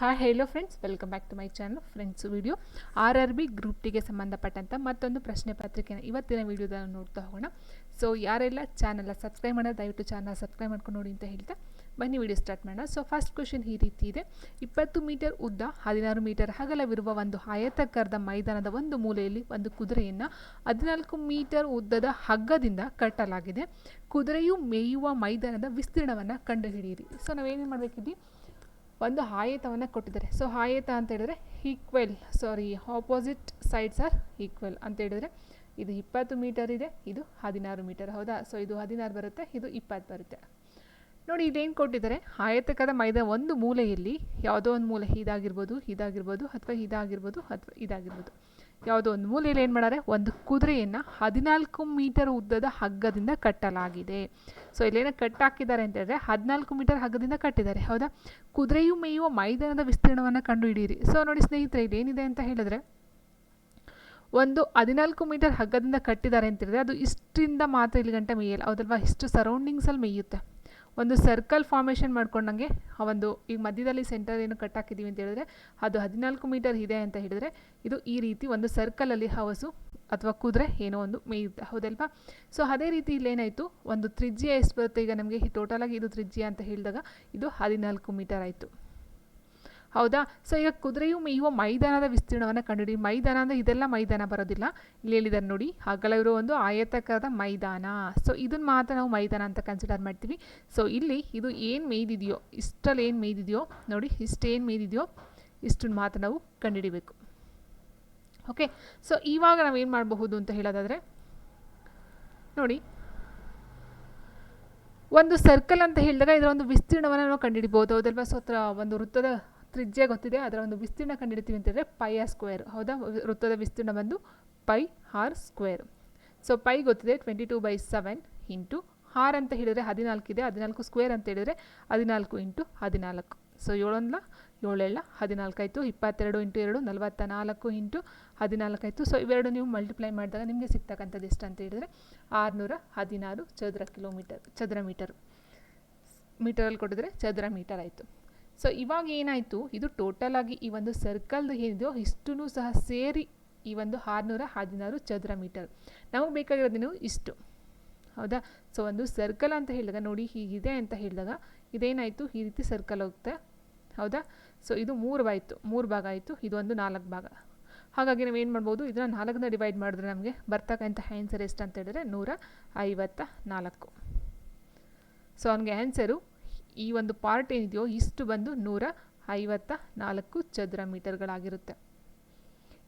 Hi hello friends welcome back to my channel friends video R R B group ಟಿಗೆ ಸಂಬಂಧಪಟ್ಟಂಥ ಮತ್ತೊಂದು ಪ್ರಶ್ನೆ ಪತ್ರಿಕೆನ ಇವತ್ತಿನ ವಿಡಿಯೋದಲ್ಲಿ ನೋಡ್ತಾ ಹೋಗೋಣ. ಸೊ ಯಾರೆಲ್ಲ ಚಾನಲ್ ಸಬ್ಸ್ಕ್ರೈಬ್ ಮಾಡೋದು ದಯವಿಟ್ಟು ಚಾನಲ್ ಸಬ್ಸ್ಕ್ರೈಬ್ ಮಾಡ್ಕೊಂಡು ನೋಡಿ ಅಂತ ಹೇಳ್ತಾ ಬನ್ನಿ ವಿಡಿಯೋ ಸ್ಟಾರ್ಟ್ ಮಾಡೋಣ. ಸೊ ಫಸ್ಟ್ ಕ್ವಶನ್ ಈ ರೀತಿ ಇದೆ. ಇಪ್ಪತ್ತು ಮೀಟರ್ ಉದ್ದ ಹದಿನಾರು ಮೀಟರ್ ಅಗಲವಿರುವ ಒಂದು ಆಯತಾಕಾರದ ಮೈದಾನದ ಒಂದು ಮೂಲೆಯಲ್ಲಿ ಒಂದು ಕುದುರೆಯನ್ನು ಹದಿನಾಲ್ಕು ಮೀಟರ್ ಉದ್ದದ ಹಗ್ಗದಿಂದ ಕಟ್ಟಲಾಗಿದೆ. ಕುದುರೆಯು ಮೇಯುವ ಮೈದಾನದ ವಿಸ್ತೀರ್ಣವನ್ನು ಕಂಡುಹಿಡಿಯಿರಿ. ಸೊ ನಾವೇನು ಮಾಡಬೇಕಿದ್ವಿ ಒಂದು ಆಯತವನ್ನು ಕೊಟ್ಟಿದ್ದಾರೆ. ಸೊ ಆಯತ ಅಂತ ಹೇಳಿದ್ರೆ equal sorry opposite sides are equal ಅಂತ ಹೇಳಿದ್ರೆ ಇದು ಇಪ್ಪತ್ತು ಮೀಟರ್ ಇದೆ, ಇದು ಹದಿನಾರು ಮೀಟರ್ ಹೌದಾ? ಸೊ ಇದು ಹದಿನಾರು ಬರುತ್ತೆ, ಇದು ಇಪ್ಪತ್ತು ಬರುತ್ತೆ. ನೋಡಿ ಇದೇನು ಕೊಟ್ಟಿದ್ದಾರೆ? ಆಯತಕದ ಮೈದ ಒಂದು ಮೂಲೆಯಲ್ಲಿ ಯಾವುದೋ ಒಂದು ಮೂಲೆ ಇದಾಗಿರ್ಬೋದು ಇದಾಗಿರ್ಬೋದು ಅಥವಾ ಇದಾಗಿರ್ಬೋದು ಅಥವಾ ಇದಾಗಿರ್ಬೋದು. ಯಾವುದೋ ಒಂದು ಮೂಲೆಯಲ್ಲಿ ಏನು ಮಾಡಾರೆ? ಒಂದು ಕುದುರೆಯನ್ನು ಹದಿನಾಲ್ಕು ಮೀಟರ್ ಉದ್ದದ ಹಗ್ಗದಿಂದ ಕಟ್ಟಲಾಗಿದೆ. ಸೊ ಇಲ್ಲೇನೋ ಕಟ್ಟಾಕಿದ್ದಾರೆ ಅಂತ ಹೇಳಿದ್ರೆ ಹದಿನಾಲ್ಕು ಮೀಟರ್ ಹಗ್ಗದಿಂದ ಕಟ್ಟಿದ್ದಾರೆ. ಹೌದಾ? ಕುದುರೆಯು ಮೇಯುವ ಮೈದಾನದ ವಿಸ್ತೀರ್ಣವನ್ನು ಕಂಡುಹಿಡಿಯಿರಿ. ಸೊ ನೋಡಿ ಸ್ನೇಹಿತರೆ ಇದೇನಿದೆ ಅಂತ ಹೇಳಿದ್ರೆ, ಒಂದು ಹದಿನಾಲ್ಕು ಮೀಟರ್ ಹಗ್ಗದಿಂದ ಕಟ್ಟಿದ್ದಾರೆ ಅಂತ ಹೇಳಿದ್ರೆ ಅದು ಇಷ್ಟಿಂದ ಮಾತ್ರ ಇಲ್ಲಿ ಗಂಟೆ ಮೇಯಲ್ಲ. ಹೌದಲ್ವಾ? ಇಷ್ಟು ಸರೌಂಡಿಂಗ್ಸಲ್ಲಿ ಮೇಯುತ್ತೆ. ಒಂದು ಸರ್ಕಲ್ ಫಾರ್ಮೇಷನ್ ಮಾಡ್ಕೊಂಡಂಗೆ ಆ ಒಂದು ಈಗ ಮಧ್ಯದಲ್ಲಿ ಸೆಂಟರ್ ಏನು ಕಟ್ಟಾಕಿದ್ದೀವಿ ಅಂತ ಹೇಳಿದ್ರೆ ಅದು ಹದಿನಾಲ್ಕು ಮೀಟರ್ ಇದೆ ಅಂತ ಹೇಳಿದ್ರೆ ಇದು ಈ ರೀತಿ ಒಂದು ಸರ್ಕಲಲ್ಲಿ ಹವಸು ಅಥವಾ ಕುದುರೆ ಏನೋ ಒಂದು ಮೇಯುತ್ತೆ. ಹೌದಲ್ವಾ? ಸೊ ಅದೇ ರೀತಿ ಇಲ್ಲೇನಾಯಿತು ಒಂದು ತ್ರಿಜ್ಯ ಎಷ್ಟು ಬರುತ್ತೆ? ಈಗ ನಮಗೆ ಟೋಟಲಾಗಿ ಇದು ತ್ರಿಜ್ಯ ಅಂತ ಹೇಳಿದಾಗ ಇದು ಹದಿನಾಲ್ಕು ಮೀಟರ್ ಆಯಿತು. ಹೌದಾ? ಸೊ ಈಗ ಕುದುರೆಯು ಮೇಯುವ ಮೈದಾನದ ವಿಸ್ತೀರ್ಣವನ್ನು ಕಂಡುಹಿಡಿ. ಮೈದಾನ ಅಂದರೆ ಇದೆಲ್ಲ ಮೈದಾನ ಬರೋದಿಲ್ಲ. ಇಲ್ಲಿ ಹೇಳಿದ್ದಾರೆ ನೋಡಿ. ಅಗಲವಿರೋ ಒಂದು ಆಯತಕರದ ಮೈದಾನ. ಸೊ ಇದನ್ನು ಮಾತ್ರ ನಾವು ಮೈದಾನ ಅಂತ ಕನ್ಸಿಡರ್ ಮಾಡ್ತೀವಿ. ಸೊ ಇಲ್ಲಿ ಇದು ಏನು ಮೇಯ್ದಿದೆಯೋ, ಇಷ್ಟಲ್ಲಿ ಏನು ಮೇಯ್ದಿದೆಯೋ, ನೋಡಿ ಇಷ್ಟೇನು ಮೇಯ್ದಿದೆಯೋ, ಇಷ್ಟನ್ನು ಮಾತ್ರ ನಾವು ಕಂಡುಹಿಡಿಬೇಕು. ಓಕೆ ಸೊ ಇವಾಗ ನಾವೇನು ಮಾಡಬಹುದು ಅಂತ ಹೇಳೋದಾದರೆ, ನೋಡಿ. ಒಂದು ಸರ್ಕಲ್ ಅಂತ ಹೇಳಿದಾಗ ಇದರ ಒಂದು ವಿಸ್ತೀರ್ಣವನ್ನು ನಾವು ಕಂಡುಹಿಡಿಬೋದು ಹೌದಲ್ವಾ? ಸೊ ಒಂದು ವೃತ್ತದ ತ್ರಿಜ್ಯ ಗೊತ್ತಿದೆ, ಅದರ ಒಂದು ವಿಸ್ತೀರ್ಣ ಕಂಡುಹಿಡಿತೀವಿ ಅಂತಂದರೆ ಪೈ ಆರ್ ಸ್ಕ್ವೇರ್ ಹೌದಾ? ವೃತ್ತದ ವಿಸ್ತೀರ್ಣ ಬಂದು pi r square so pi ಗೊತ್ತಿದೆ twenty two by seven into r ಅಂತ ಹೇಳಿದರೆ ಹದಿನಾಲ್ಕು ಇದೆ. ಹದಿನಾಲ್ಕು ಸ್ಕ್ವೇರ್ ಅಂತ ಹೇಳಿದರೆ ಹದಿನಾಲ್ಕು ಇಂಟು ಹದಿನಾಲ್ಕು. ಸೊ ಏಳೊಂದಲ? ಏಳೆಲ್ಲ ಹದಿನಾಲ್ಕು ಆಯಿತು. ಇಪ್ಪತ್ತೆರಡು ಇಂಟು ಎರಡು ನಲವತ್ತ ನಾಲ್ಕು ಇಂಟು ಹದಿನಾಲ್ಕಾಯಿತು ಸೊ ಇವೆರಡು ನೀವು ಮಲ್ಟಿಪ್ಲೈ ಮಾಡಿದಾಗ ನಿಮಗೆ ಸಿಗ್ತಕ್ಕಂಥದ್ದು ಎಷ್ಟು ಅಂತ ಹೇಳಿದರೆ ಆರುನೂರ ಹದಿನಾರು ಚದರ ಕಿಲೋಮೀಟರ್, ಚದರ ಮೀಟರ್. ಮೀಟರಲ್ಲಿ ಕೊಟ್ಟಿದ್ರೆ ಚದರ ಮೀಟರ್ ಆಯಿತು. ಸೊ ಇವಾಗ ಏನಾಯಿತು? ಇದು ಟೋಟಲ್ ಆಗಿ ಈ ಒಂದು ಸರ್ಕಲ್ದು ಏನಿದೆಯೋ ಇಷ್ಟೂ ಸಹ ಸೇರಿ ಈ ಒಂದು ಆರುನೂರ ಹದಿನಾರು ಚದರ ಮೀಟರ್ ನಮಗೆ ಬೇಕಾಗಿರೋದೇನು ಇಷ್ಟು. ಹೌದಾ? ಸೊ ಒಂದು ಸರ್ಕಲ್ ಅಂತ ಹೇಳಿದಾಗ, ನೋಡಿ ಹೀಗಿದೆ ಅಂತ ಹೇಳಿದಾಗ, ಇದೇನಾಯಿತು? ಈ ರೀತಿ ಸರ್ಕಲ್ ಹೋಗುತ್ತೆ. ಹೌದಾ? ಸೊ ಇದು ಮೂರು ಆಯಿತು. ಮೂರು ಭಾಗ ಆಯಿತು. ಇದು ಒಂದು ನಾಲ್ಕು ಭಾಗ. ಹಾಗಾಗಿ ನಾವು ಏನು ಮಾಡ್ಬೋದು? ಇದನ್ನು ನಾಲ್ಕನ್ನ ಡಿವೈಡ್ ಮಾಡಿದ್ರೆ ನಮಗೆ ಬರ್ತಕ್ಕಂಥ ಆ್ಯನ್ಸರ್ ಎಷ್ಟು ಅಂತ ಹೇಳಿದ್ರೆ ನೂರ ಐವತ್ತ ನಾಲ್ಕು. ಸೊ ಅವನಿಗೆ ಆನ್ಸರು ಈ ಒಂದು ಪಾರ್ಟ್ ಏನಿದೆಯೋ ಇಷ್ಟು ಬಂದು ನೂರ ಐವತ್ತ ನಾಲ್ಕು ಚದರ ಮೀಟರ್ಗಳಾಗಿರುತ್ತೆ.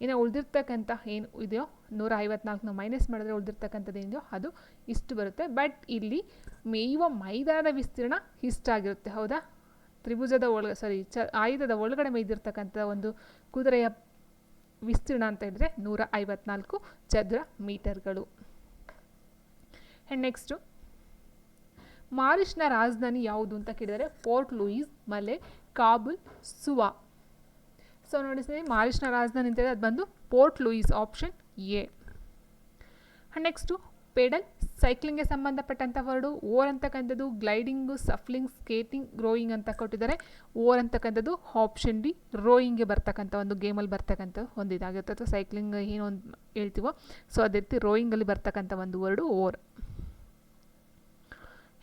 ಇನ್ನು ಉಳಿದಿರ್ತಕ್ಕಂಥ ಏನು ಇದೆಯೋ ನೂರ ಐವತ್ನಾಲ್ಕನ್ನ ಮೈನಸ್ ಮಾಡಿದ್ರೆ ಉಳಿದಿರ್ತಕ್ಕಂಥದ್ದು ಏನಿದೆಯೋ ಅದು ಇಷ್ಟು ಬರುತ್ತೆ. ಬಟ್ ಇಲ್ಲಿ ಮೇಯುವ ಮೈದಾನದ ವಿಸ್ತೀರ್ಣ ಇಷ್ಟಾಗಿರುತ್ತೆ ಹೌದಾ? ತ್ರಿಭುಜದ ಒಳ ಸಾರಿ ಚ, ಆಯುಧದ ಒಳಗಡೆ ಮೇಯ್ದಿರ್ತಕ್ಕಂಥ ಒಂದು ಕುದುರೆಯ ವಿಸ್ತೀರ್ಣ ಅಂತ ಹೇಳಿದ್ರೆ ನೂರ ಐವತ್ನಾಲ್ಕು ಚದರ ಮೀಟರ್ಗಳು. ಆ್ಯಂಡ್ ನೆಕ್ಸ್ಟು ಮಾರಿಷ್ನ ರಾಜಧಾನಿ ಯಾವುದು ಅಂತ ಕೇಳಿದರೆ fort Louis, Male, Kabul, Suva. So ನೋಡಿ ಸ್ನೇಹಿತರೆ ಮಾರಿಷ್ನ ರಾಜಧಾನಿ ಅಂತ ಅದು ಬಂದು Port Louis option A next pedal ಸೈಕ್ಲಿಂಗ್ಗೆ ಸಂಬಂಧಪಟ್ಟಂಥ ವರ್ಡು ಓರ್ ಅಂತಕ್ಕಂಥದ್ದು ಗ್ಲೈಡಿಂಗು ಸಫ್ಲಿಂಗ್ ಸ್ಕೇಟಿಂಗ್ ರೋಯಿಂಗ್ ಅಂತ ಕೊಟ್ಟಿದ್ದಾರೆ. ಓರ್ ಅಂತಕ್ಕಂಥದ್ದು ಆಪ್ಷನ್ ಡಿ ರೋಯಿಂಗ್ಗೆ ಬರ್ತಕ್ಕಂಥ ಒಂದು ಗೇಮಲ್ಲಿ ಬರ್ತಕ್ಕಂಥ ಒಂದು ಅಥವಾ ಸೈಕ್ಲಿಂಗ್ ಏನೋ ಒಂದು ಹೇಳ್ತೀವೋ ಸೊ ಅದೇ ರೀತಿ ರೋಯಿಂಗಲ್ಲಿ ಬರ್ತಕ್ಕಂಥ ಒಂದು ವರ್ಡು ಓರ್.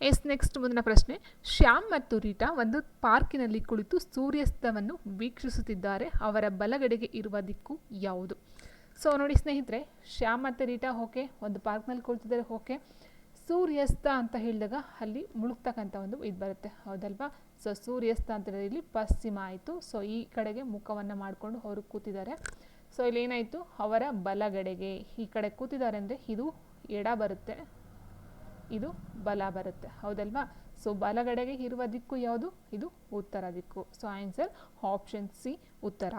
ಎಸ್ ನೆಕ್ಸ್ಟ್ ಮುಂದಿನ ಪ್ರಶ್ನೆ. ಶ್ಯಾಮ್ ಮತ್ತು ರೀಟಾ ಒಂದು ಪಾರ್ಕಿನಲ್ಲಿ ಕುಳಿತು ಸೂರ್ಯಾಸ್ತವನ್ನು ವೀಕ್ಷಿಸುತ್ತಿದ್ದಾರೆ. ಅವರ ಬಲಗಡೆಗೆ ಇರುವ ದಿಕ್ಕು ಯಾವುದು? ಸೊ ನೋಡಿ ಸ್ನೇಹಿತರೆ, ಶ್ಯಾಮ್ ಮತ್ತು ರೀಟಾ ಓಕೆ, ಒಂದು ಪಾರ್ಕ್ನಲ್ಲಿ ಕುಳಿತಿದ್ದಾರೆ, ಓಕೆ. ಸೂರ್ಯಾಸ್ತ ಅಂತ ಹೇಳಿದಾಗ ಅಲ್ಲಿ ಮುಳುಗ್ತಕ್ಕಂಥ ಒಂದು ಇದು ಬರುತ್ತೆ, ಹೌದಲ್ವಾ? ಸೊ ಸೂರ್ಯಾಸ್ತ ಅಂತ ಇಲ್ಲಿ ಪಶ್ಚಿಮ ಆಯಿತು. ಸೊ ಈ ಕಡೆಗೆ ಮುಖವನ್ನು ಮಾಡಿಕೊಂಡು ಅವರು ಕೂತಿದ್ದಾರೆ. ಸೊ ಇಲ್ಲಿ ಏನಾಯಿತು? ಅವರ ಬಲಗಡೆಗೆ ಈ ಕಡೆ ಕೂತಿದ್ದಾರೆ ಅಂದರೆ ಇದು ಎಡ ಬರುತ್ತೆ. ಇದು ಬಲ ಬರುತ್ತೆ. ಹೌದಲ್ವಾ? ಸೊ ಬಲಗಡೆಗೆ ಇರುವ ದಿಕ್ಕು ಯಾವುದು? ಇದು ಉತ್ತರ ದಿಕ್ಕು. ಸೊ ಆನ್ಸರ್ ಆಪ್ಷನ್ ಸಿ ಉತ್ತರ.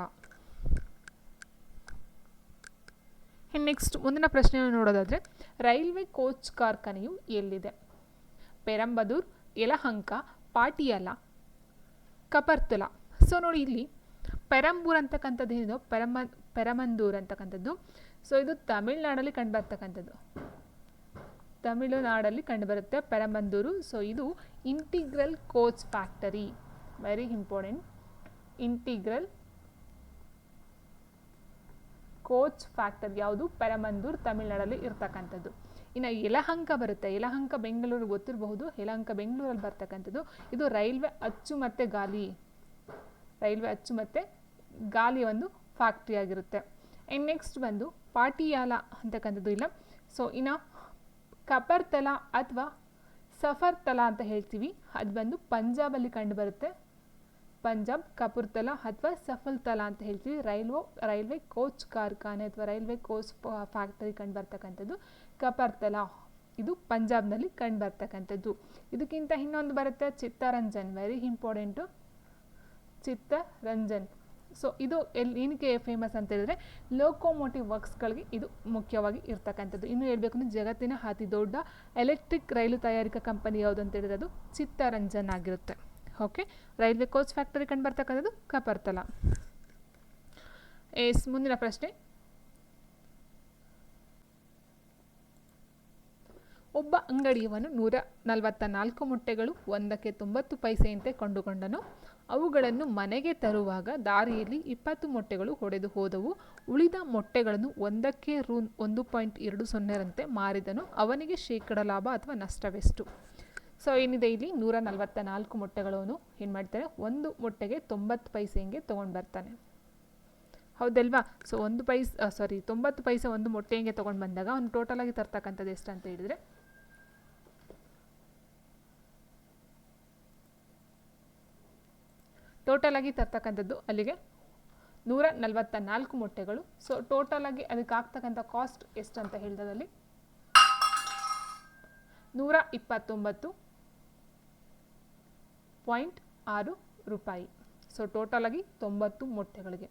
ನೆಕ್ಸ್ಟ್ ಮುಂದಿನ ಪ್ರಶ್ನೆಯನ್ನು ನೋಡೋದಾದರೆ, ರೈಲ್ವೆ ಕೋಚ್ ಕಾರ್ಖಾನೆಯು ಎಲ್ಲಿದೆ? ಪೆರಂಬದೂರ್, ಯಲಹಂಕ, ಪಾಟಿಯಲ, ಕಪರ್ತುಲ. ಸೊ ನೋಡಿ ಇಲ್ಲಿ, ಪೆರಂಬೂರ್ ಅಂತಕ್ಕಂಥದ್ದು ಏನಿದೆ? ಪೆರಮ, ಪೆರಮಂದೂರ್ ಅಂತಕ್ಕಂಥದ್ದು. ಸೊ ಇದು ತಮಿಳ್ನಾಡಲ್ಲಿ ಕಂಡುಬರ್ತಕ್ಕಂಥದ್ದು ತಮಿಳುನಾಡಲ್ಲಿ ಕಂಡುಬರುತ್ತೆ ಪೆರಮಂದೂರು ಸೊ ಇದು integral coach factory. Very important integral coach factory ಯಾವುದು? ಪೆರಮಂದೂರು ತಮಿಳ್ನಾಡಲ್ಲಿ ಇರ್ತಕ್ಕಂಥದ್ದು. ಇನ್ನು ಯಲಹಂಕ ಬರುತ್ತೆ. ಯಲಹಂಕ ಬೆಂಗಳೂರು ಗೊತ್ತಿರಬಹುದು. ಯಲಹಂಕ, ಬೆಂಗಳೂರಲ್ಲಿ ಬರ್ತಕ್ಕಂಥದ್ದು. ಇದು ರೈಲ್ವೆ ಅಚ್ಚು ಮತ್ತು ಗಾಲಿ. ರೈಲ್ವೆ ಅಚ್ಚು ಮತ್ತು ಗಾಲಿ ಒಂದು ಫ್ಯಾಕ್ಟ್ರಿ ಆಗಿರುತ್ತೆ. ಆ್ಯಂಡ್ ನೆಕ್ಸ್ಟ್ ಬಂದು ಪಾಟಿಯಾಲ ಅಂತಕ್ಕಂಥದ್ದು ಇಲ್ಲ. ಸೊ ಇನ್ನು ಕಪರ್ತಲ ಅಥವಾ ಸಫರ್ತಲ ಅಂತ ಹೇಳ್ತೀವಿ. ಅದು ಬಂದು ಪಂಜಾಬಲ್ಲಿ ಕಂಡು ಬರುತ್ತೆ ಪಂಜಾಬ್ ಕಪೂರ್ತಲ ಅಥವಾ ಸಫಲ್ತಲ ಅಂತ ಹೇಳ್ತೀವಿ. ರೈಲ್ವೆ ರೈಲ್ವೆ ಕೋಚ್ ಕಾರ್ಖಾನೆ ಅಥವಾ ರೈಲ್ವೆ ಕೋಚ್ ಫ್ಯಾಕ್ಟರಿ ಕಂಡು ಬರ್ತಕ್ಕಂಥದ್ದು ಕಪರ್ತಲ. ಇದು ಪಂಜಾಬ್ನಲ್ಲಿ ಕಂಡು ಬರ್ತಕ್ಕಂಥದ್ದು ಇದಕ್ಕಿಂತ ಇನ್ನೊಂದು ಬರುತ್ತೆ Chittaranjan very important. Chittaranjan. So ಇದು ಎಲ್ಲಿ ಏನಕ್ಕೆ ಫೇಮಸ್ ಅಂತ ಹೇಳಿದ್ರೆ ಲೋಕೋಮೋಟಿವ್ ವರ್ಕ್ಸ್ಗಳಿಗೆ ಇದು ಮುಖ್ಯವಾಗಿ ಇರ್ತಕ್ಕಂಥದ್ದು. ಇನ್ನು ಹೇಳಬೇಕು ಅಂದರೆ ಜಗತ್ತಿನ ಅತಿ ದೊಡ್ಡ ಎಲೆಕ್ಟ್ರಿಕ್ ರೈಲು ತಯಾರಿಕಾ ಕಂಪನಿ ಯಾವುದು ಅಂತ ಹೇಳಿದ್ರೆ ಅದು ಚಿತ್ತರಂಜನ್ ಆಗಿರುತ್ತೆ. ಓಕೆ ರೈಲ್ವೆ ಕೋಚ್ ಫ್ಯಾಕ್ಟರಿ ಕಂಡು ಬರ್ತಕ್ಕಂಥದ್ದು ಕಪರ್ತಲ. ಎಸ್, ಮುಂದಿನ ಪ್ರಶ್ನೆ. ಒಬ್ಬ ಅಂಗಡಿಯವನು ನೂರ ನಲವತ್ತ ನಾಲ್ಕು ಮೊಟ್ಟೆಗಳು ಒಂದಕ್ಕೆ ತೊಂಬತ್ತು ಪೈಸೆಯಂತೆ ಕೊಂಡುಕೊಂಡನು. ಅವುಗಳನ್ನು ಮನೆಗೆ ತರುವಾಗ ದಾರಿಯಲ್ಲಿ ಇಪ್ಪತ್ತು ಮೊಟ್ಟೆಗಳು ಒಡೆದು ಹೋದವು. ಉಳಿದ ಮೊಟ್ಟೆಗಳನ್ನು ಒಂದಕ್ಕೆ ರೂ ಒಂದು ಪಾಯಿಂಟ್ ಎರಡು ಸೊನ್ನೆರಂತೆ ಮಾರಿದನು. ಅವನಿಗೆ ಶೇಕಡ ಲಾಭ ಅಥವಾ ನಷ್ಟವೆಷ್ಟು? ಸೊ ಏನಿದೆ ಇಲ್ಲಿ? ನೂರ ನಲವತ್ತ ನಾಲ್ಕು ಮೊಟ್ಟೆಗಳನ್ನು ಏನು ಮಾಡ್ತಾರೆ ಒಂದು ಮೊಟ್ಟೆಗೆ ತೊಂಬತ್ತು ಪೈಸೆ ಹಿಂಗೆ ತೊಗೊಂಡು ಬರ್ತಾನೆ. ಹೌದಲ್ವಾ? ಸೊ ಒಂದು ಪೈಸ್ ಸಾರಿ ತೊಂಬತ್ತು ಪೈಸೆ ಒಂದು ಮೊಟ್ಟೆ ಹಿಂಗೆ ತೊಗೊಂಡು ಬಂದಾಗ ಅವ್ನು ಟೋಟಲಾಗಿ ತರ್ತಕ್ಕಂಥದ್ದು ಎಷ್ಟು ಅಂತ ಹೇಳಿದರೆ ಟೋಟಲಾಗಿ ತರ್ತಕ್ಕಂಥದ್ದು ಅಲ್ಲಿಗೆ ನೂರ ನಲವತ್ತ ನಾಲ್ಕು ಮೊಟ್ಟೆಗಳು ಸೊ ಟೋಟಲಾಗಿ ಅದಕ್ಕೆ ಆಗ್ತಕ್ಕಂಥ ಕಾಸ್ಟ್ ಎಷ್ಟು ಅಂತ ಹೇಳಿದಲ್ಲಿ ನೂರ ಇಪ್ಪತ್ತೊಂಬತ್ತು ಪಾಯಿಂಟ್ ಆರು ರೂಪಾಯಿ. ಸೊ ಟೋಟಲಾಗಿ ತೊಂಬತ್ತು ಮೊಟ್ಟೆಗಳಿಗೆ.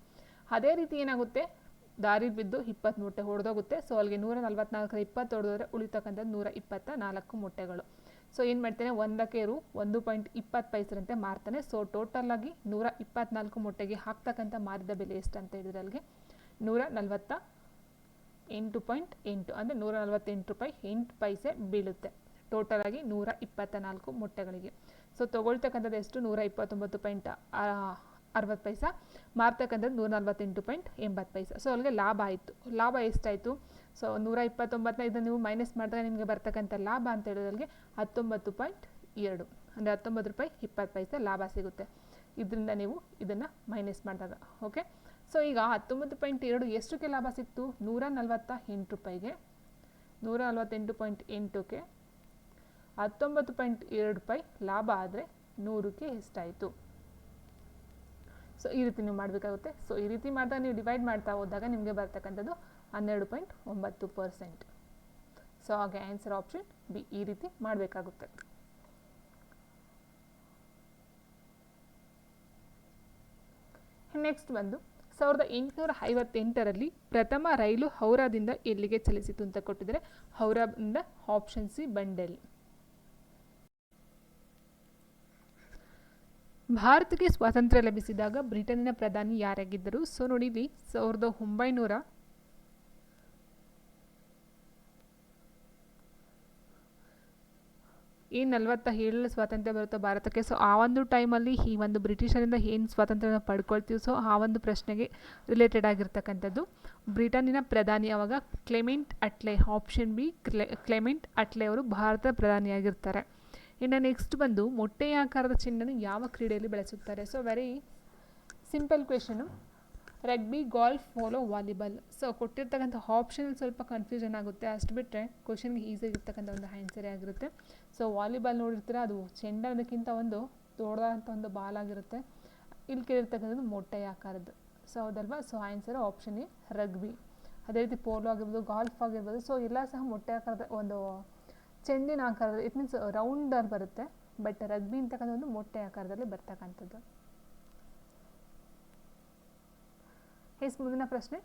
ಅದೇ ರೀತಿ ಏನಾಗುತ್ತೆ? ದಾರಿ ಬಿದ್ದು ಇಪ್ಪತ್ತು ಮೊಟ್ಟೆ ಹೊಡೆದೋಗುತ್ತೆ ಸೊ ಅಲ್ಲಿಗೆ ನೂರ ನಲ್ವತ್ನಾಲ್ಕರ ಇಪ್ಪತ್ತು ಹೊಡೆದೋದ್ರೆ ಉಳಿತಕ್ಕಂಥದ್ದು ನೂರ ಇಪ್ಪತ್ತ ನಾಲ್ಕು ಮೊಟ್ಟೆಗಳು. ಸೊ ಏನು ಮಾಡ್ತೇನೆ? ಒಂದಕ್ಕೆ ರು, ಒಂದು ಪಾಯಿಂಟ್ ಇಪ್ಪತ್ತು ಪೈಸರಂತೆ ಮಾರ್ತಾನೆ. ಸೊ ಟೋಟಲಾಗಿ ನೂರ ಇಪ್ಪತ್ನಾಲ್ಕು ಮೊಟ್ಟೆಗೆ ಹಾಕ್ತಕ್ಕಂಥ ಮಾರಿದ ಬೆಲೆ ಎಷ್ಟು ಅಂತ ಹೇಳಿದ್ರೆ ಅಲ್ಲಿಗೆ ನೂರ ನಲ್ವತ್ತ ಎಂಟು ಪಾಯಿಂಟ್ ಎಂಟು, ಅಂದರೆ ನೂರ ನಲ್ವತ್ತೆಂಟು ರೂಪಾಯಿ ಎಂಟು ಪೈಸೆ ಬೀಳುತ್ತೆ. ಟೋಟಲಾಗಿ ನೂರ ಇಪ್ಪತ್ತ ನಾಲ್ಕು ಮೊಟ್ಟೆಗಳಿಗೆ. ಸೊ ತೊಗೊಳ್ತಕ್ಕಂಥದ್ದು ಎಷ್ಟು? ನೂರ ಇಪ್ಪತ್ತೊಂಬತ್ತು ಪಾಯಿಂಟ್ ಅರವತ್ತು ಪೈಸ. ಮಾರ್ತಕ್ಕಂಥದ್ದು ನೂರ ನಲ್ವತ್ತೆಂಟು ಪಾಯಿಂಟ್ ಎಂಬತ್ತು ಪೈಸ. ಸೊ ಅಲ್ಲಿಗೆ ಲಾಭ ಆಯಿತು. ಲಾಭ ಎಷ್ಟಾಯಿತು? ಸೊ ನೂರ ಇಪ್ಪತ್ತೊಂಬತ್ತನ ಇದನ್ನು ನೀವು ಮೈನಸ್ ಮಾಡಿದಾಗ ನಿಮಗೆ ಬರ್ತಕ್ಕಂಥ ಲಾಭ ಅಂತ ಹೇಳೋದ್ರಲ್ಲಿ ಹತ್ತೊಂಬತ್ತು ಪಾಯಿಂಟ್ ಎರಡು. ಅಂದರೆ ಹತ್ತೊಂಬತ್ತು ರೂಪಾಯಿ ಇಪ್ಪತ್ತು ಪೈಸೆ ಲಾಭ ಸಿಗುತ್ತೆ. ಇದರಿಂದ ನೀವು ಇದನ್ನು ಮೈನಸ್ ಮಾಡಿದಾಗ ಓಕೆ ಸೊ ಈಗ ಹತ್ತೊಂಬತ್ತು ಪಾಯಿಂಟ್ ಎರಡು ಎಷ್ಟಕ್ಕೆ ಲಾಭ ಸಿಕ್ತು? ನೂರ ನಲ್ವತ್ತ ಎಂಟು ರೂಪಾಯಿಗೆ. ನೂರ ನಲ್ವತ್ತೆಂಟು ಪಾಯಿಂಟ್ ಎಂಟಕ್ಕೆ ಹತ್ತೊಂಬತ್ತು ಪಾಯಿಂಟ್ ಎರಡು ರೂಪಾಯಿ ಲಾಭ ಆದರೆ ನೂರಕ್ಕೆ ಎಷ್ಟಾಯಿತು? ಸೊ ಈ ರೀತಿ ನೀವು ಮಾಡಬೇಕಾಗುತ್ತೆ. ಸೊ ಈ ರೀತಿ ಮಾಡಿದಾಗ ನೀವು ಡಿವೈಡ್ ಮಾಡ್ತಾ ಹೋದಾಗ ನಿಮಗೆ ಬರ್ತಕ್ಕಂಥದ್ದು ಹನ್ನೆರಡು ಪಾಯಿಂಟ್ ಒಂಬತ್ತು ಪರ್ಸೆಂಟ್. ಸೊ ಹಾಗೆ ಆನ್ಸರ್ ಆಪ್ಷನ್ ಬಿ ಈ ರೀತಿ ಮಾಡಬೇಕಾಗುತ್ತೆ. ನೆಕ್ಸ್ಟ್ ಬಂದು ಸಾವಿರದ ಎಂಟುನೂರ ಐವತ್ತೆಂಟರಲ್ಲಿ ಪ್ರಥಮ ರೈಲು ಹೌರಾದಿಂದ ಎಲ್ಲಿಗೆ ಚಲಿಸಿತು ಅಂತ ಕೊಟ್ಟಿದ್ದಾರೆ ಹೌರಾದಿಂದ ಆಪ್ಷನ್ ಸಿ ಬಂಡೆಲ್. ಭಾರತಕ್ಕೆ ಸ್ವಾತಂತ್ರ್ಯ ಲಭಿಸಿದಾಗ ಬ್ರಿಟನ್ನಿನ ಪ್ರಧಾನಿ ಯಾರಾಗಿದ್ದರು? ಸೊ ನೋಡಿ ಇಲ್ಲಿ ಸಾವಿರದ ಒಂಬೈನೂರ ಏನು ನಲವತ್ತ ಏಳರಲ್ಲಿ ಸ್ವಾತಂತ್ರ್ಯ ಬರುತ್ತೋ ಭಾರತಕ್ಕೆ ಸೊ ಆ ಒಂದು ಟೈಮಲ್ಲಿ ಈ ಒಂದು ಬ್ರಿಟಿಷರಿಂದ ಏನು ಸ್ವಾತಂತ್ರ್ಯನ ಪಡ್ಕೊಳ್ತೀವಿ ಸೊ ಆ ಒಂದು ಪ್ರಶ್ನೆಗೆ ರಿಲೇಟೆಡ್ ಆಗಿರ್ತಕ್ಕಂಥದ್ದು. ಬ್ರಿಟನ್ನಿನ ಪ್ರಧಾನಿ ಅವಾಗ ಕ್ಲೆಮೆಂಟ್ ಅಟ್ಲೆ ಆಪ್ಷನ್ ಬಿ ಕ್ಲೆ, ಕ್ಲೆಮೆಂಟ್ ಅಟ್ಲೆ ಅವರು ಭಾರತದ ಪ್ರಧಾನಿಯಾಗಿರ್ತಾರೆ ಇನ್ನು ನೆಕ್ಸ್ಟ್ ಬಂದು ಮೊಟ್ಟೆಯ ಆಕಾರದ ಚಿಹ್ನೆಯನ್ನು ಯಾವ ಕ್ರೀಡೆಯಲ್ಲಿ ಬಳಸುತ್ತಾರೆ? So very simple question rugby golf polo volleyball so ಕೊಟ್ಟಿರ್ತಕ್ಕಂಥ ಆಪ್ಷನ್ ಸ್ವಲ್ಪ ಕನ್ಫ್ಯೂಷನ್ ಆಗುತ್ತೆ. ಅಷ್ಟು ಬಿಟ್ಟರೆ ಕ್ವಶನ್ಗೆ ಈಸಿಯಾಗಿ ಇರ್ತಕ್ಕಂಥ ಒಂದು ಆನ್ಸರ್ ಆಗಿರುತ್ತೆ. ಸೊ ವಾಲಿಬಾಲ್ ನೋಡಿರ್ತೀರ? ಅದು ಚೆಂಡ ಅನ್ನೋದಕ್ಕಿಂತ ಒಂದು ದೊಡ್ಡದಾದಂಥ ಒಂದು ಬಾಲ್ ಆಗಿರುತ್ತೆ. ಇಲ್ಲಿ ಕೇಳಿರ್ತಕ್ಕಂಥದ್ದು ಮೊಟ್ಟೆ ಆಕಾರದ್ದು. ಸೊ ಹೌದಲ್ವಾ? So answer option A rugby ಅದೇ ರೀತಿ ಪೋಲೋ ಆಗಿರ್ಬೋದು ಗಾಲ್ಫ್ ಆಗಿರ್ಬೋದು. ಸೊ ಎಲ್ಲ ಸಹ ಮೊಟ್ಟೆ ಆಕಾರದ ಒಂದು ಚೆಂಡಿನ ಆಕಾರದ ಇಟ್ ಮೀನ್ಸ್ ರೌಂಡರ್ ಬರುತ್ತೆ. ಬಟ್ ರಗ್ಬಿ ಅಂತಕ್ಕಂಥ ಒಂದು ಮೊಟ್ಟೆ ಆಕಾರದಲ್ಲಿ ಬರ್ತಕ್ಕಂಥದ್ದು. ಎಸ್ ಮುಂದಿನ ಪ್ರಶ್ನೆ?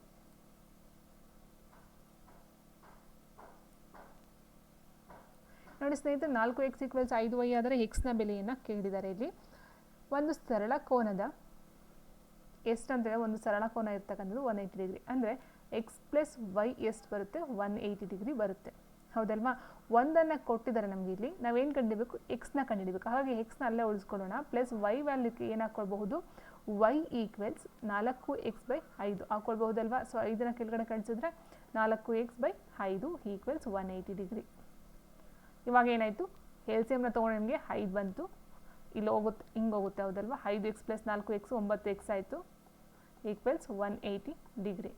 ನೋಡಿ ಸ್ನೇಹಿತರೆ, ನಾಲ್ಕು ಎಕ್ಸ್ ಈಕ್ವಲ್ಸ್ ಐದು ವೈ ಆದರೆ ಎಕ್ಸ್ನ ಬೆಲೆಯನ್ನು ಕೇಳಿದ್ದಾರೆ ಇಲ್ಲಿ. ಒಂದು ಸರಳ ಕೋನದ ಎಷ್ಟಂತೇಳಿ ಒಂದು ಸರಳ ಕೋನ ಇರ್ತಕ್ಕಂಥದ್ದು ಒನ್ ಏಯ್ಟಿ ಡಿಗ್ರಿ ಅಂದರೆ ಎಕ್ಸ್ ಪ್ಲಸ್ ವೈ ಎಷ್ಟು ಬರುತ್ತೆ? ಒನ್ ಏಯ್ಟಿ ಡಿಗ್ರಿ ಬರುತ್ತೆ. ಹೌದಲ್ವಾ? ಒಂದನ್ನು ಕೊಟ್ಟಿದ್ದಾರೆ ನಮಗೆ ಇಲ್ಲಿ. ನಾವೇನು ಕಂಡಿಡಬೇಕು? ಎಕ್ಸ್ನ ಕಂಡುಹಿಡಬೇಕು ಹಾಗಾಗಿ ಎಕ್ಸ್ನ ಅಲ್ಲೇ ಉಳಿಸ್ಕೊಳ್ಳೋಣ. ಪ್ಲಸ್ ವೈ ವ್ಯಾಲ್ಯೂಕ್ಕೆ ಏನು ಹಾಕ್ಕೊಳ್ಬಹುದು? ವೈ ಈಕ್ವೆಲ್ಸ್ ನಾಲ್ಕು ಎಕ್ಸ್ ಬೈ ಐದು. ಹಾಕೊಳ್ಬಹುದಲ್ವಾ? ಸೊ ಐದನ್ನ ಕೆಳಗಡೆ ಕಳಿಸಿದ್ರೆ ನಾಲ್ಕು ಎಕ್ಸ್ ಬೈ ಐದು ಈಕ್ವೆಲ್ಸ್ ಒನ್ ಏಯ್ಟಿ ಡಿಗ್ರಿ ಇವಾಗ ಏನಾಯಿತು? ಎಲ್ ಸಿ ಎಮ್ನ ತೊಗೊಂಡು ನಿಮಗೆ ಐದು ಬಂತು. ಇಲ್ಲಿ ಹೋಗುತ್ತೆ, ಹಿಂಗೆ ಹೋಗುತ್ತೆ ಹೌದಲ್ವಾ? ಐದು ಎಕ್ಸ್ ಪ್ಲಸ್ ನಾಲ್ಕು ಎಕ್ಸ್ ಒಂಬತ್ತು ಎಕ್ಸ್ ಆಯಿತು. ಈಕ್ವೆಲ್ಸ್ ಒನ್ ಏಯ್ಟಿ ಡಿಗ್ರಿ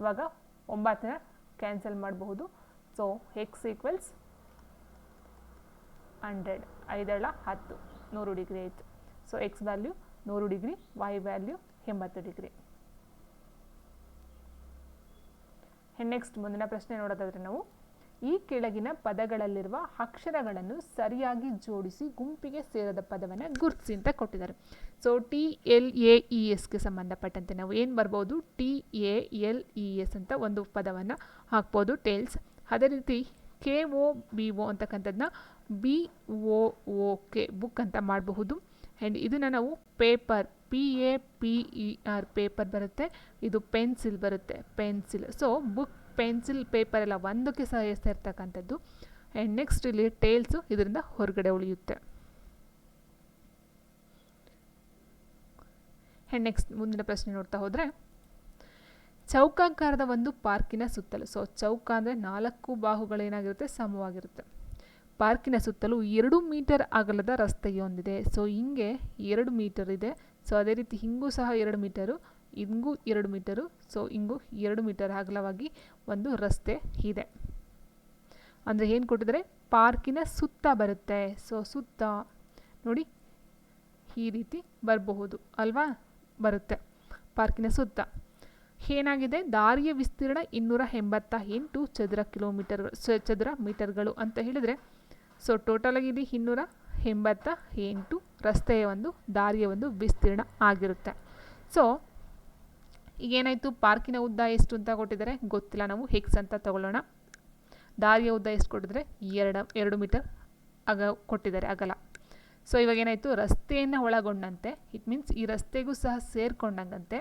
ಇವಾಗ ಒಂಬತ್ತನ್ನ ಕ್ಯಾನ್ಸಲ್ ಮಾಡಬಹುದು. ಸೊ ಎಕ್ಸ್ ಈಕ್ವೆಲ್ಸ್ ಹಂಡ್ರೆಡ್ ಐದಳ ಹತ್ತು. ನೂರು ಡಿಗ್ರಿ ಆಯಿತು. ಸೊ ಎಕ್ಸ್ ವ್ಯಾಲ್ಯೂ ನೂರು ಡಿಗ್ರಿ ವೈ ವ್ಯಾಲ್ಯೂ ಎಂಬತ್ತು ಡಿಗ್ರಿ. ನೆಕ್ಸ್ಟ್ ಮುಂದಿನ ಪ್ರಶ್ನೆ ನೋಡೋದಾದರೆ ನಾವು, ಈ ಕೆಳಗಿನ ಪದಗಳಲ್ಲಿರುವ ಅಕ್ಷರಗಳನ್ನು ಸರಿಯಾಗಿ ಜೋಡಿಸಿ ಗುಂಪಿಗೆ ಸೇರದ ಪದವನ್ನು ಗುರುತಿಸಿ ಅಂತ ಕೊಟ್ಟಿದ್ದಾರೆ. So T L A E ಎಸ್ಗೆ ಸಂಬಂಧಪಟ್ಟಂತೆ ನಾವು ಏನು ಬರ್ಬೋದು? T A L E S ಅಂತ ಒಂದು ಪದವನ್ನು ಹಾಕ್ಬೋದು ಟೇಲ್ಸ್ ಅದೇ ರೀತಿ ಕೆ ಒ ಬಿ ಒ ಅಂತಕ್ಕಂಥದ್ದನ್ನ ಬಿ ಒ ಕೆ ಬುಕ್ ಅಂತ ಮಾಡಬಹುದು. ಆ್ಯಂಡ್ ಇದನ್ನು ನಾವು paper P A P E R paper ಬರುತ್ತೆ. ಇದು ಪೆನ್ಸಿಲ್ ಬರುತ್ತೆ pencil so book pencil paper ಎಲ್ಲ ಒಂದಕ್ಕೆ ಸಹ ಇರ್ತಕ್ಕಂಥದ್ದು. ಆ್ಯಂಡ್ ನೆಕ್ಸ್ಟ್ ಇಲ್ಲಿ ಟೇಲ್ಸು ಇದರಿಂದ ಹೊರಗಡೆ ಉಳಿಯುತ್ತೆ. ಆ್ಯಂಡ್ ನೆಕ್ಸ್ಟ್ ಮುಂದಿನ ಪ್ರಶ್ನೆ ನೋಡ್ತಾ ಹೋದರೆ, ಚೌಕಾಕಾರದ ಒಂದು ಪಾರ್ಕಿನ ಸುತ್ತಲೂ ಸೊ ಚೌಕ ಅಂದರೆ ನಾಲ್ಕು ಬಾಹುಗಳೇನಾಗಿರುತ್ತೆ? ಸಮವಾಗಿರುತ್ತೆ. ಪಾರ್ಕಿನ ಸುತ್ತಲೂ ಎರಡು ಮೀಟರ್ ಅಗಲದ ರಸ್ತೆಯೊಂದಿದೆ. ಸೊ, ಹಿಂಗೆ ಎರಡು ಮೀಟರ್ ಇದೆ. ಸೊ, ಅದೇ ರೀತಿ ಹಿಂಗೂ ಸಹ ಎರಡು ಮೀಟರು, ಹಿಂಗೂ ಎರಡು ಮೀಟರು. ಸೊ, ಹಿಂಗೂ ಎರಡು ಮೀಟರ್ ಅಗಲವಾಗಿ ಒಂದು ರಸ್ತೆ ಇದೆ. ಅಂದರೆ ಏನು ಕೊಟ್ಟಿದ್ರೆ ಪಾರ್ಕಿನ ಸುತ್ತ ಬರುತ್ತೆ. ಸೊ, ಸುತ್ತ ನೋಡಿ, ಈ ರೀತಿ ಬರಬಹುದು ಅಲ್ವಾ? ಬರುತ್ತೆ ಪಾರ್ಕಿನ ಸುತ್ತ. ಏನಾಗಿದೆ? ದಾರಿಯ ವಿಸ್ತೀರ್ಣ ಇನ್ನೂರ ಎಂಬತ್ತ ಎಂಟು ಚದರ ಕಿಲೋಮೀಟರ್ಗಳು ಚದರ ಮೀಟರ್ಗಳು ಅಂತ ಹೇಳಿದರೆ ಸೊ ಟೋಟಲಾಗಿ ಇಲ್ಲಿ ಇನ್ನೂರ ಎಂಬತ್ತ ಎಂಟು ರಸ್ತೆಯ ಒಂದು ದಾರಿಯ ಒಂದು ವಿಸ್ತೀರ್ಣ ಆಗಿರುತ್ತೆ. ಸೊ ಈಗೇನಾಯಿತು? ಪಾರ್ಕಿನ ಉದ್ದ ಎಷ್ಟು ಅಂತ ಕೊಟ್ಟಿದ್ದಾರೆ? ಗೊತ್ತಿಲ್ಲ. ನಾವು ಹೆಕ್ಸ್ ಅಂತ ತಗೊಳ್ಳೋಣ. ದಾರಿಯ ಉದ್ದ ಎಷ್ಟು ಕೊಟ್ಟಿದ್ರೆ ಎರಡು ಎರಡು ಮೀಟರ್ ಅಗ ಕೊಟ್ಟಿದ್ದಾರೆ ಅಗಲ. ಸೊ ಇವಾಗ ಏನಾಯಿತು? ರಸ್ತೆಯನ್ನು ಒಳಗೊಂಡಂತೆ ಇಟ್ ಮೀನ್ಸ್ ಈ ರಸ್ತೆಗೂ ಸಹ ಸೇರ್ಕೊಂಡಂಗಂತೆ,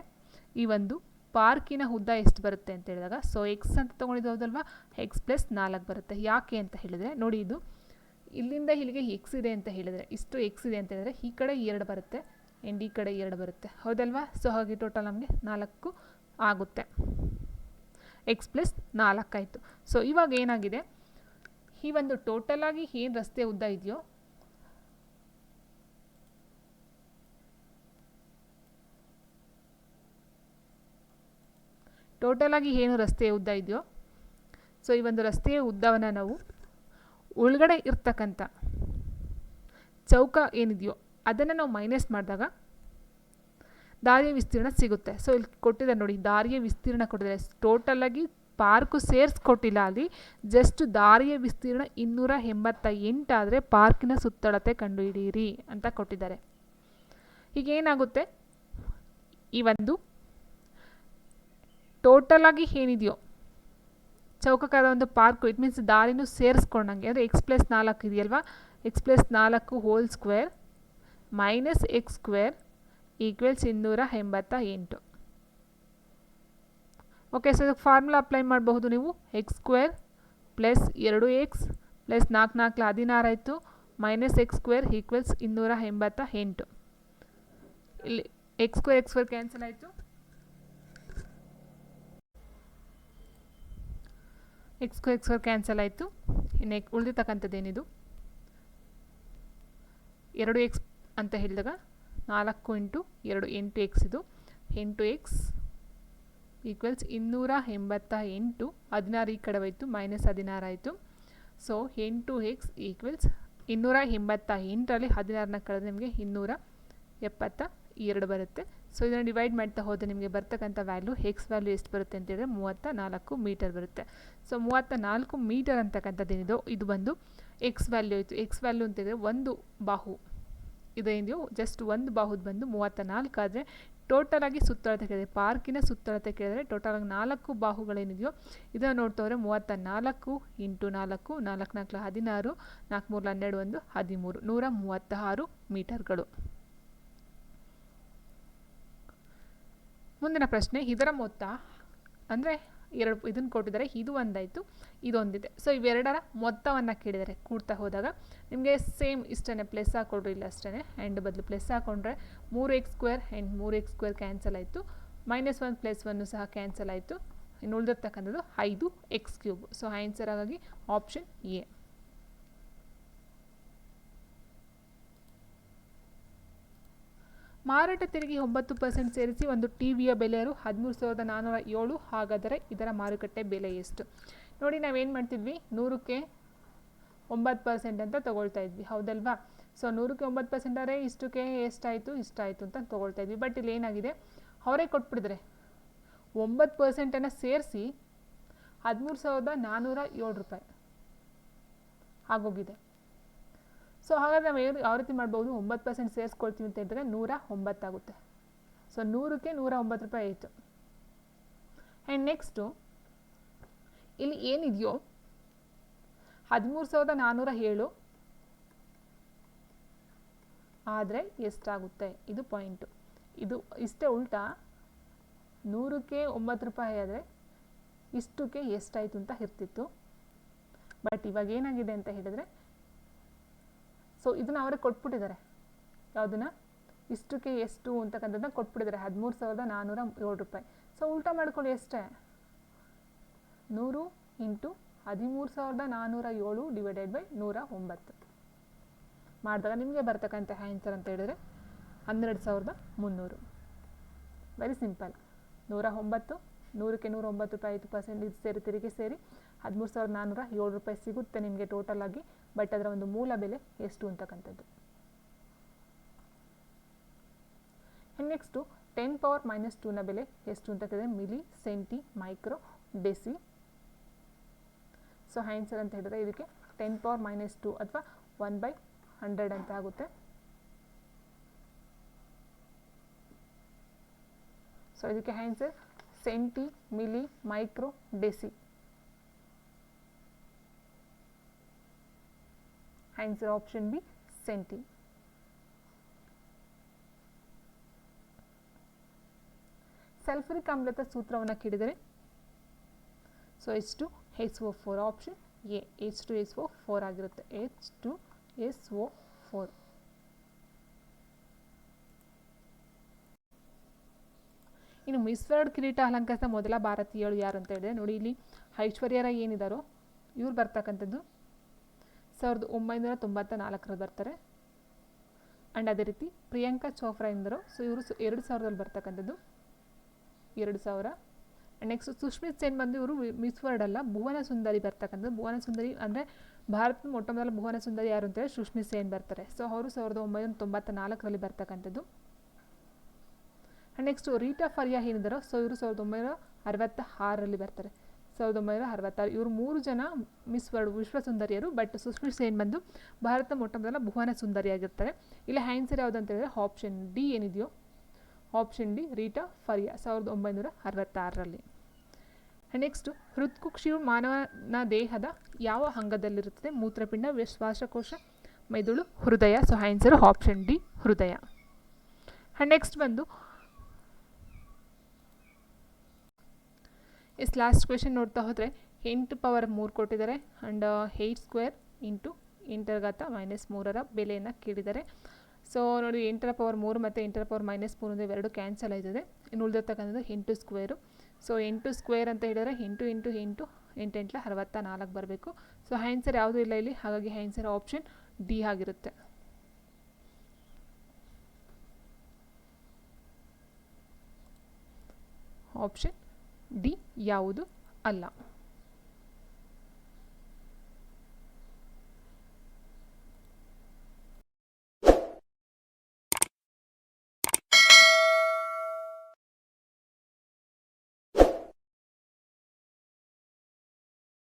ಈ ಒಂದು ಪಾರ್ಕಿನ ಉದ್ದ ಎಷ್ಟು ಬರುತ್ತೆ ಅಂತ ಹೇಳಿದಾಗ ಸೊ ಎಕ್ಸ್ ಅಂತ ತೊಗೊಂಡಿದ್ದು ಹೌದಲ್ವಾ? ಎಕ್ಸ್ ಪ್ಲಸ್ ನಾಲ್ಕು ಬರುತ್ತೆ. ಯಾಕೆ ಅಂತ ಹೇಳಿದರೆ, ನೋಡಿ ಇದು ಇಲ್ಲಿಂದ ಇಲ್ಲಿಗೆ ಎಕ್ಸ್ ಇದೆ ಅಂತ ಹೇಳಿದರೆ, ಇಷ್ಟು ಎಕ್ಸ್ ಇದೆ ಅಂತ ಹೇಳಿದರೆ, ಈ ಕಡೆ ಎರಡು ಬರುತ್ತೆ ಆ್ಯಂಡ್ ಈ ಕಡೆ ಎರಡು ಬರುತ್ತೆ. ಹೌದಲ್ವಾ? ಸೊ ಹಾಗೆ ಟೋಟಲ್ ನಮಗೆ ನಾಲ್ಕು ಆಗುತ್ತೆ. ಎಕ್ಸ್ ಪ್ಲಸ್ ನಾಲ್ಕಾಯಿತು ಸೊ ಇವಾಗ ಏನಾಗಿದೆ? ಈ ಒಂದು ಟೋಟಲಾಗಿ ಏನು ರಸ್ತೆ ಉದ್ದ ಇದೆಯೋ ಟೋಟಲಾಗಿ ಏನು ರಸ್ತೆಯ ಉದ್ದ ಇದೆಯೋ ಸೊ ಈ ಒಂದು ರಸ್ತೆಯ ಉದ್ದವನ್ನು ನಾವು ಒಳಗಡೆ ಇರ್ತಕ್ಕಂಥ ಚೌಕ ಏನಿದೆಯೋ ಅದನ್ನು ನಾವು ಮೈನಸ್ ಮಾಡಿದಾಗ ದಾರಿಯ ವಿಸ್ತೀರ್ಣ ಸಿಗುತ್ತೆ. ಸೊ ಇಲ್ಲಿ ಕೊಟ್ಟಿದ್ದಾರೆ ನೋಡಿ, ದಾರಿಯ ವಿಸ್ತೀರ್ಣ ಕೊಟ್ಟಿದ್ದಾರೆ. ಟೋಟಲಾಗಿ ಪಾರ್ಕು ಸೇರಿಸ್ಕೊಟ್ಟಿಲ್ಲ ಅಲ್ಲಿ. ಜಸ್ಟ್ ದಾರಿಯ ವಿಸ್ತೀರ್ಣ ಇನ್ನೂರ ಎಂಬತ್ತ ಎಂಟಾದರೆ ಪಾರ್ಕಿನ ಸುತ್ತಳತೆ ಕಂಡುಹಿಡಿಯಿರಿ ಅಂತ ಕೊಟ್ಟಿದ್ದಾರೆ. ಈಗ ಏನಾಗುತ್ತೆ? ಈ ಒಂದು ಟೋಟಲಾಗಿ ಏನಿದೆಯೋ ಚೌಕಕ್ಕಾದ ಒಂದು ಪಾರ್ಕು ಇಟ್ ಮೀನ್ಸ್ ದಾರಿನೂ ಸೇರಿಸ್ಕೊಂಡಂಗೆ ಅಂದರೆ ಎಕ್ಸ್ ಪ್ಲಸ್ ನಾಲ್ಕು ಇದೆಯಲ್ವಾ? ಎಕ್ಸ್ ಪ್ಲಸ್ ನಾಲ್ಕು whole square minus x square equals ಇನ್ನೂರ ಎಂಬತ್ತ ಎಂಟು ಓಕೆ ಸೊ ಇದಕ್ಕೆ ಫಾರ್ಮುಲಾ ಅಪ್ಲೈ ಮಾಡಬಹುದು ನೀವು. ಎಕ್ಸ್ ಸ್ಕ್ವೇರ್ ಪ್ಲಸ್ ಎರಡು ಎಕ್ಸ್ ಪ್ಲಸ್ ನಾಲ್ಕು ನಾಲ್ಕು ಹದಿನಾರು ಆಯಿತು. ಮೈನಸ್ ಎಕ್ಸ್ ಸ್ಕ್ವೇರ್ ಈಕ್ವಲ್ಸ್ ಇನ್ನೂರ ಎಂಬತ್ತ ಎಂಟು ಇಲ್ಲಿ x square x square cancel ಆಯಿತು. X square x square cancel ಆಯಿತು. ಇನ್ನು ಉಳಿದಿರ್ತಕ್ಕಂಥದ್ದೇನಿದು? ಎರಡು ಎಕ್ಸ್ ಅಂತ ಹೇಳಿದಾಗ ನಾಲ್ಕು ಇಂಟು ಎರಡು ಎಂಟು ಎಕ್ಸ್ ಇದು. ಎಂಟು ಎಕ್ಸ್ ಈಕ್ವಲ್ಸ್ ಇನ್ನೂರ ಎಂಬತ್ತ ಎಂಟು. ಹದಿನಾರು ಈ ಕಡೆ ಹೋಯಿತು ಮೈನಸ್ ಹದಿನಾರು ಆಯಿತು. ಸೊ ಎಂಟು ಎಕ್ಸ್ ಈಕ್ವಲ್ಸ್ ಇನ್ನೂರ ಎಂಬತ್ತ ಎಂಟರಲ್ಲಿ ಹದಿನಾರನ್ನ ಕಳೆದ್ರೆ ನಿಮಗೆ ಇನ್ನೂರ ಎಪ್ಪತ್ತ ಎರಡು ಬರುತ್ತೆ. ಸೊ ಇದನ್ನು ಡಿವೈಡ್ ಮಾಡ್ತಾ ಹೋದರೆ ನಿಮಗೆ ಬರ್ತಕ್ಕಂಥ ವ್ಯಾಲ್ಯೂ ಎಕ್ಸ್ ವ್ಯಾಲ್ಯೂ ಎಷ್ಟು ಬರುತ್ತೆ ಅಂತೇಳಿದ್ರೆ ಮೂವತ್ತ ನಾಲ್ಕು ಮೀಟರ್ ಬರುತ್ತೆ. ಸೊ ಮೂವತ್ತ ನಾಲ್ಕು ಮೀಟರ್ ಅಂತಕ್ಕಂಥದ್ದೇನಿದೋ ಇದು ಬಂದು ಎಕ್ಸ್ ವ್ಯಾಲ್ಯೂ ಆಯಿತು. ಎಕ್ಸ್ ವ್ಯಾಲ್ಯೂ ಅಂತೇಳಿದ್ರೆ ಒಂದು ಬಾಹು. ಇದೇನಿದೆಯೋ ಜಸ್ಟ್ ಒಂದು ಬಾಹುದು ಬಂದು ಮೂವತ್ತ ನಾಲ್ಕು ಆದರೆ ಟೋಟಲಾಗಿ ಸುತ್ತಳತೆ ಕೇಳಿದ್ರೆ ಪಾರ್ಕಿನ ಸುತ್ತಳತೆ ಕೇಳಿದ್ರೆ ಟೋಟಲಾಗಿ ನಾಲ್ಕು ಬಾಹುಗಳೇನಿದೆಯೋ, ಇದನ್ನು ನೋಡ್ತಾ ಹೋದರೆ ಮೂವತ್ತ ನಾಲ್ಕು ಇಂಟು ನಾಲ್ಕು ನಾಲ್ಕು ನಾಲ್ಕು ಹದಿನಾರು, ನಾಲ್ಕು ಮೂರು ಹನ್ನೆರಡು ಒಂದು ಹದಿಮೂರು, ನೂರ ಮೂವತ್ತ ಆರು ಮೀಟರ್ಗಳು ಮುಂದಿನ ಪ್ರಶ್ನೆ, ಇದರ ಮೊತ್ತ ಅಂದರೆ ಎರಡು, ಇದನ್ನು ಕೊಟ್ಟಿದ್ದಾರೆ, ಇದು ಒಂದಾಯಿತು ಇದೊಂದಿದೆ ಸೊ ಇವೆರಡರ ಮೊತ್ತವನ್ನು ಕೇಳಿದರೆ, ಕೂಡ್ತಾ ಹೋದಾಗ, ನಿಮಗೆ ಸೇಮ್ ಇಷ್ಟೇ ಪ್ಲಸ್ ಹಾಕ್ಕೊಡ್ರಿ ಇಲ್ಲ ಅಷ್ಟೇ ಆ್ಯಂಡ್ ಬದಲು ಪ್ಲಸ್ ಹಾಕ್ಕೊಂಡ್ರೆ ಮೂರು ಎಕ್ಸ್ ಸ್ಕ್ವೇರ್ ಆ್ಯಂಡ್ ಮೂರು ಎಕ್ಸ್ ಸ್ಕ್ವೇರ್ ಕ್ಯಾನ್ಸಲ್ ಆಯಿತು. ಮೈನಸ್ ಒನ್ ಪ್ಲಸ್ ಒನ್ನು ಸಹ ಕ್ಯಾನ್ಸಲ್ ಆಯಿತು. ಇನ್ನು ಉಳಿದಿರ್ತಕ್ಕಂಥದ್ದು ಐದು ಎಕ್ಸ್ ಕ್ಯೂಬ್ ಸೊ ಆನ್ಸರ್ ಹಾಗಾಗಿ ಆಪ್ಷನ್ ಎ ಮಾರಾಟ ತೆರಿಗೆ ಒಂಬತ್ತು ಪರ್ಸೆಂಟ್ ಸೇರಿಸಿ ಒಂದು ಟಿ ವಿಯ ಬೆಲೆಯರು ಹದಿಮೂರು ಸಾವಿರದ ನಾನ್ನೂರ ಏಳು ಹಾಗಾದರೆ ಇದರ ಮಾರುಕಟ್ಟೆ ಬೆಲೆ ಎಷ್ಟು? ನೋಡಿ, ನಾವೇನು ಮಾಡ್ತಿದ್ವಿ? ನೂರಕ್ಕೆ ಒಂಬತ್ತು ಪರ್ಸೆಂಟ್ ಅಂತ ತೊಗೊಳ್ತಾ ಇದ್ವಿ. ಹೌದಲ್ವಾ? ಸೊ ನೂರಕ್ಕೆ ಒಂಬತ್ತು ಪರ್ಸೆಂಟ್ ಆದರೆ ಇಷ್ಟಕ್ಕೆ ಎಷ್ಟಾಯಿತು? ಇಷ್ಟಾಯಿತು ಅಂತ ತೊಗೊಳ್ತಾ ಇದ್ವಿ. ಬಟ್ ಇಲ್ಲಿ ಏನಾಗಿದೆ? ಅವರೇ ಕೊಟ್ಬಿಡಿದ್ರೆ. ಒಂಬತ್ತು ಪರ್ಸೆಂಟನ್ನು ಸೇರಿಸಿ ಹದಿಮೂರು ಸಾವಿರದ ನಾನ್ನೂರ ಏಳು ರೂಪಾಯಿ ಆಗೋಗಿದೆ. ಸೊ ಹಾಗಾದ್ರೆ ನಾವು ಏನು ಯಾವ ರೀತಿ ಮಾಡ್ಬೋದು? ಒಂಬತ್ತು ಪರ್ಸೆಂಟ್ ಸೇರಿಸ್ಕೊಳ್ತೀವಿ ಅಂತ ಹೇಳಿದ್ರೆ ನೂರ ಒಂಬತ್ತಾಗುತ್ತೆ ಸೊ ನೂರಕ್ಕೆ ನೂರ ಒಂಬತ್ತು ರೂಪಾಯಿ ಆಯಿತು. ಆ್ಯಂಡ್ ನೆಕ್ಸ್ಟು ಇಲ್ಲಿ ಏನಿದೆಯೋ? ಹದಿಮೂರು ಸಾವಿರದ ನಾನ್ನೂರ ಏಳು. ಆದರೆ ಎಷ್ಟಾಗುತ್ತೆ? ಇದು ಪಾಯಿಂಟು ಇದು ಇಷ್ಟೇ ಉಲ್ಟಾ. ನೂರಕ್ಕೆ ಒಂಬತ್ತು ರೂಪಾಯಿ ಆದರೆ ಇಷ್ಟಕ್ಕೆ ಎಷ್ಟಾಯಿತು ಅಂತ ಇರ್ತಿತ್ತು ಬಟ್ ಇವಾಗ ಏನಾಗಿದೆ ಅಂತ ಹೇಳಿದರೆ ಸೊ ಇದನ್ನು ಅವರೇ ಕೊಟ್ಬಿಟ್ಟಿದ್ದಾರೆ. ಯಾವುದನ್ನು? ಇಷ್ಟಕ್ಕೆ ಎಷ್ಟು ಅಂತಕ್ಕಂಥದ್ದನ್ನ ಕೊಟ್ಬಿಟ್ಟಿದ್ದಾರೆ. ಹದಿಮೂರು ಸಾವಿರದ ನಾನ್ನೂರ ಏಳು ರೂಪಾಯಿ. ಸೊ ಉಲ್ಟಾ ಮಾಡ್ಕೊಳ್ಳಿ ಎಷ್ಟೇ? ನೂರು ಇಂಟು ಹದಿಮೂರು ಸಾವಿರದ ನಾನ್ನೂರ ಏಳು ಡಿವೈಡೆಡ್ ಬೈ ನೂರ ಒಂಬತ್ತು ಮಾಡಿದಾಗ ನಿಮಗೆ ಬರ್ತಕ್ಕಂಥ ಆನ್ಸರ್ ಅಂತ ಹೇಳಿದರೆ ಹನ್ನೆರಡು ಸಾವಿರದ ಮುನ್ನೂರು. ವೆರಿ ಸಿಂಪಲ್ ನೂರ ಒಂಬತ್ತು ನೂರಕ್ಕೆ ನೂರ ಒಂಬತ್ತು ರೂಪಾಯಿ ಐದು ಪರ್ಸೆಂಟ್ ಇದು ಸೇರಿ, ತೆರಿಗೆ ಸೇರಿ ಹದಿಮೂರು ಸಾವಿರದ ನಾನ್ನೂರ ಏಳು ರೂಪಾಯಿ ಸಿಗುತ್ತೆ ನಿಮಗೆ ಟೋಟಲ್ ಆಗಿ. ಬಟ್ ಅದರ ಒಂದು ಮೂಲ ಬೆಲೆ ಎಷ್ಟು ಅಂತಕ್ಕಂಥದ್ದು. ನೆಕ್ಸ್ಟು ಟೆನ್ ಪವರ್ ಮೈನಸ್ ಟೂನ ಬೆಲೆ ಎಷ್ಟು ಅಂತ ಕೇಳಿದ್ರೆ milli centi micro deci. So answer ಅಂತ ಹೇಳಿದ್ರೆ ಇದಕ್ಕೆ ಟೆನ್ ಪವರ್ ಮೈನಸ್ ಟು ಅಥವಾ ಒನ್ ಬೈ ಹಂಡ್ರೆಡ್ ಅಂತ ಆಗುತ್ತೆ. ಸೊ ಇದಕ್ಕೆ answer centi milli micro deci. Answer option B centi sulphuric ಆಮ್ಲದ ಸೂತ್ರವನ್ನು ಕೇಳಿದರೆ so H two S O four option A H two S O four ಆಗಿರುತ್ತೆ. H two S O four ಇನ್ನು miss world ಕಿರೀಟ ಅಲಂಕರಿಸಿದ ಮೊದಲ ಭಾರತೀಯರು ಯಾರು ಅಂತ ಹೇಳಿದ್ರೆ ನೋಡಿ, ಇಲ್ಲಿ ಐಶ್ವರ್ಯ ರಾಯ್ ಏನಿದಾರೋ, ಇವ್ರು ಬರ್ತಕ್ಕಂಥದ್ದು ಸಾವಿರದ ಒಂಬೈನೂರ ತೊಂಬತ್ತ ನಾಲ್ಕರಲ್ಲಿ ಬರ್ತಾರೆ ಆ್ಯಂಡ್ ಅದೇ ರೀತಿ ಪ್ರಿಯಾಂಕಾ ಚೋಪ್ರಾ ಎಂದರು. ಸೊ ಇವರು ಎರಡು ಸಾವಿರದಲ್ಲಿ ಬರ್ತಕ್ಕಂಥದ್ದು. ಎರಡು ಸಾವಿರ. ನೆಕ್ಸ್ಟ್ ಸುಷ್ಮಿತ್ ಸೇನ್ ಬಂದು ಇವರು ಮಿಸ್ ವರ್ಡ್ ಅಲ್ಲ ಭುವನ ಸುಂದರಿ ಬರ್ತಕ್ಕಂಥದ್ದು. ಭುವನ ಸುಂದರಿ ಅಂದರೆ ಭಾರತದ ಮೊಟ್ಟ ಮೊದಲ ಭುವನ ಸುಂದರಿ ಯಾರು ಅಂತೇಳಿ ಸುಷ್ಮಿತ್ ಸೇನ್ ಬರ್ತಾರೆ. ಸೊ ಅವರು ಸಾವಿರದ ಒಂಬೈನೂರ ತೊಂಬತ್ತ ನಾಲ್ಕರಲ್ಲಿ ಬರ್ತಕ್ಕಂಥದ್ದು. ಆ್ಯಂಡ್ ನೆಕ್ಸ್ಟು ರೀಟಾ ಫರಿಯಾ ಏನಿದ್ದಾರೋ, ಸೊ ಇವರು ಸಾವಿರದ ಒಂಬೈನೂರ ಅರವತ್ತ ಆರರಲ್ಲಿ ಬರ್ತಾರೆ. ಸಾವಿರದ ಒಂಬೈನೂರ ಅರವತ್ತಾರು. ಇವರು ಮೂರು ಜನ ಮಿಸ್ ವರ್ಲ್ಡ್ ವಿಶ್ವ ಸುಂದರಿಯರು ಬಟ್ ಸುಷ್ಮಿ ಸೇನ್ ಬಂದು ಭಾರತ ಮೊಟ್ಟ ಮೊದಲ ಭುವನ ಸುಂದರಿಯಾಗಿರ್ತಾರೆ. ಇಲ್ಲಿ ಆನ್ಸರ್ ಯಾವುದು ಅಂತ ಹೇಳಿದ್ರೆ ಆಪ್ಷನ್ ಡಿ ಏನಿದೆಯೋ? ಆಪ್ಷನ್ ಡಿ ರೀಟಾ ಫರಿಯಾ, ಸಾವಿರದ ಒಂಬೈನೂರ ಅರವತ್ತಾರರಲ್ಲಿ. ನೆಕ್ಸ್ಟು ಹೃತ್ಕುಕ್ಷಿಯು ಮಾನವನ ದೇಹದ ಯಾವ ಅಂಗದಲ್ಲಿರುತ್ತದೆ? ಮೂತ್ರಪಿಂಡ ಶ್ವಾಸಕೋಶ ಮೆದುಳು, ಹೃದಯ. ಸೊ ಆನ್ಸರ್ ಆಪ್ಷನ್ ಡಿ ಹೃದಯ. ನೆಕ್ಸ್ಟ್ ಬಂದು ಎಸ್ ಲಾಸ್ಟ್ ಕ್ವೆಶನ್ ನೋಡ್ತಾ ಹೋದರೆ ಎಂಟು ಪವರ್ ಮೂರು ಕೊಟ್ಟಿದ್ದಾರೆ. ಆ್ಯಂಡ್ ಏಯ್ಟ್ ಸ್ಕ್ವೇರ್ ಇಂಟು ಎಂಟರ ಮೈನಸ್ ಮೂರರ ಬೆಲೆಯನ್ನು ಕೇಳಿದ್ದಾರೆ. ಸೊ ನೋಡಿ ಎಂಟರ ಪವರ್ ಮೂರು ಮತ್ತು ಎಂಟರ ಪವರ್ ಮೈನಸ್ ಮೂರು ಅಂದರೆ ಎರಡು ಕ್ಯಾನ್ಸಲ್ ಆಯ್ತದೆ. ಇನ್ನು ಉಳಿದಿರ್ತಕ್ಕಂಥದ್ದು ಎಂಟು ಸ್ಕ್ವೇರು ಸೊ ಎಂಟು ಸ್ಕ್ವೇರ್ ಅಂತ ಹೇಳಿದರೆ ಎಂಟು ಎಂಟು ಎಂಟು ಎಂಟೆಂಟ್ಲ ಅರವತ್ತ ನಾಲ್ಕು ಬರಬೇಕು ಸೊ ಆನ್ಸರ್ ಯಾವುದೂ ಇಲ್ಲ ಇಲ್ಲಿ. ಹಾಗಾಗಿ ಆನ್ಸರ್ ಆಪ್ಷನ್ ಡಿ ಆಗಿರುತ್ತೆ. ಆಪ್ಷನ್ ಡಿ ಯಾವುದು? ಅಲ್ಲ.